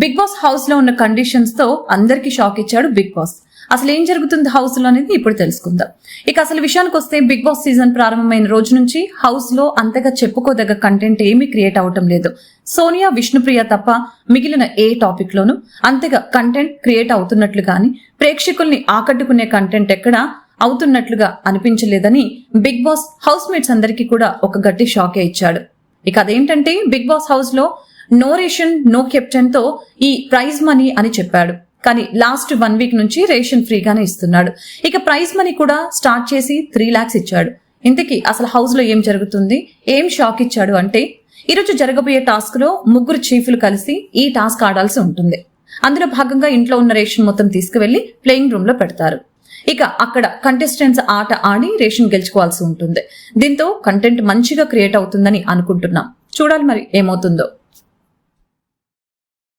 Big Boss హౌస్లో ఉన్న కండిషన్స్తో అందరికి షాక్ ఇచ్చాడు బిగ్ బాస్. అసలు ఏం జరుగుతుంది హౌస్లో అనేది ఇప్పుడు తెలుసుకుందాం. ఇక అసలు విషయానికి వస్తే బిగ్ బాస్ సీజన్ ప్రారంభమైన రోజు నుంచి హౌస్లో అంతగా చెప్పుకోదగ్గ కంటెంట్ ఏమీ క్రియేట్ అవటం లేదు. సోనియా విష్ణుప్రియ తప్ప మిగిలిన ఏ టాపిక్ లోనూ అంతగా కంటెంట్ క్రియేట్ అవుతున్నట్లు గాని ప్రేక్షకుల్ని ఆకట్టుకునే కంటెంట్ ఎక్కడా అవుతున్నట్లుగా అనిపించలేదని బిగ్ బాస్ హౌస్ మేట్స్ అందరికీ కూడా ఒక గట్టి షాకే ఇచ్చాడు. ఇక అదేంటంటే బిగ్ బాస్ హౌస్లో నో రేషన్ నో కెప్టెన్తో ఈ ప్రైజ్ మనీ అని చెప్పాడు. కానీ లాస్ట్ వన్ వీక్ నుంచి రేషన్ ఫ్రీగానే ఇస్తున్నాడు. ఇక ప్రైజ్ మనీ కూడా స్టార్ట్ చేసి త్రీ లాక్స్ ఇచ్చాడు. ఇంతకీ అసలు హౌస్లో ఏం జరుగుతుంది? ఏం షాక్ ఇచ్చాడు అంటే ఈరోజు జరగబోయే టాస్క్లో ముగ్గురు చీఫ్లు కలిసి ఈ టాస్క్ ఆడాల్సి ఉంటుంది. అందులో భాగంగా ఇంట్లో ఉన్న రేషన్ మొత్తం తీసుకువెళ్ళి ప్లేయింగ్ రూమ్లో పెడతారు. ఇక అక్కడ కంటెస్టెంట్స్ ఆట ఆడి రేషన్ గెలుచుకోవాల్సి ఉంటుంది. దీంతో కంటెంట్ మంచిగా క్రియేట్ అవుతుందని అనుకుంటున్నాం. చూడాలి మరి ఏమవుతుందో.